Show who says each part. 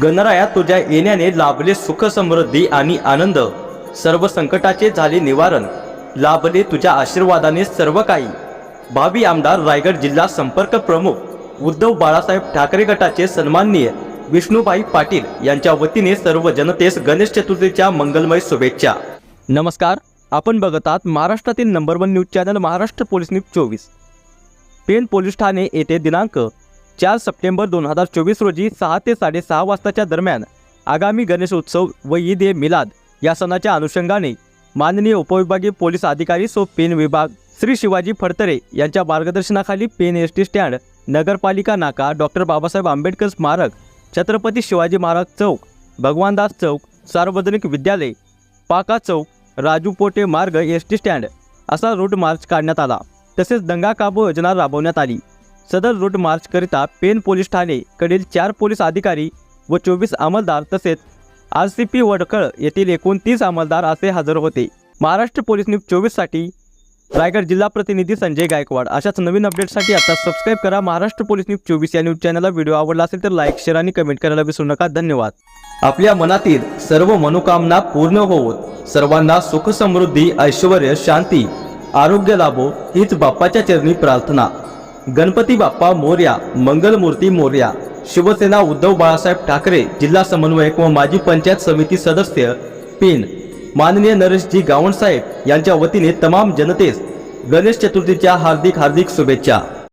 Speaker 1: गणराया तुझ्या येण्याने लाभले सुख समृद्धी आणि आनंद. सर्व संकटाचे झाले निवारण. लाभले तुझ्या आशीर्वादाने सर्व काही. भावी आमदार रायगड जिल्हा संपर्क प्रमुख उद्धव बाळासाहेब ठाकरे गटाचे सन्माननीय विष्णुभाई पाटील यांच्या वतीने सर्व जनतेस गणेश चतुर्थीच्या मंगलमय शुभेच्छा. नमस्कार. आपण बघत आहात महाराष्ट्रातील number one news channel Maharashtra police news चोवीस. पेन पोलीस ठाणे येथे दिनांक चार सप्टेंबर दोन हजार चोवीस रोजी सहा ते साडेसहा वाजताच्या दरम्यान आगामी गणेश उत्सव व ईद ए मिलाद या सणाच्या अनुषंगाने माननीय उपविभागीय पोलीस अधिकारी सो पेन विभाग श्री शिवाजी फडतरे यांच्या मार्गदर्शनाखाली पेन एस टी स्टँड नगरपालिका नाका डॉक्टर बाबासाहेब आंबेडकर स्मारक छत्रपती शिवाजी महाराज चौक भगवानदास चौक सार्वजनिक विद्यालय पाका चौक राजू पोटे मार्ग एस टी स्टँड असा रूट मार्च काढण्यात आला. तसेच दंगा काबू योजना राबवण्यात आली. सदर रूट मार्चकरिता पेन पोलीस ठाणे कडील चार पोलीस अधिकारी व चोवीस अंमलदार तसेच आर सी पी वडकळ येथील एकोणतीस अंमलदार असे हजर होते. महाराष्ट्र पोलीस न्यूज चोवीससाठी रायगड जिल्हा प्रतिनिधी संजय गायकवाड. अशाच नवीन अपडेटसाठी आता सबस्क्राईब करा महाराष्ट्र पोलीस न्यूज चोवीस या न्यूज चॅनलला. व्हिडिओ आवडला असेल तर लाईक शेअर आणि कमेंट करायला विसरू नका. धन्यवाद. आपल्या मनातील सर्व मनोकामना पूर्ण होवोत. सर्वांना सुख समृद्धी ऐश्वर शांती आरोग्य लाभो हीच बाप्पाच्या चरणी प्रार्थना. गणपती बाप्पा मोर्या मंगलमूर्ती मोर्या शिवसेना उद्धव बाळासाहेब ठाकरे जिल्हा समन्वयक व माजी पंचायत समिती सदस्य पिन. माननीय नरेशजी गावणसाहेब यांच्या वतीने तमाम जनतेस गणेश चतुर्थीच्या हार्दिक हार्दिक शुभेच्छा.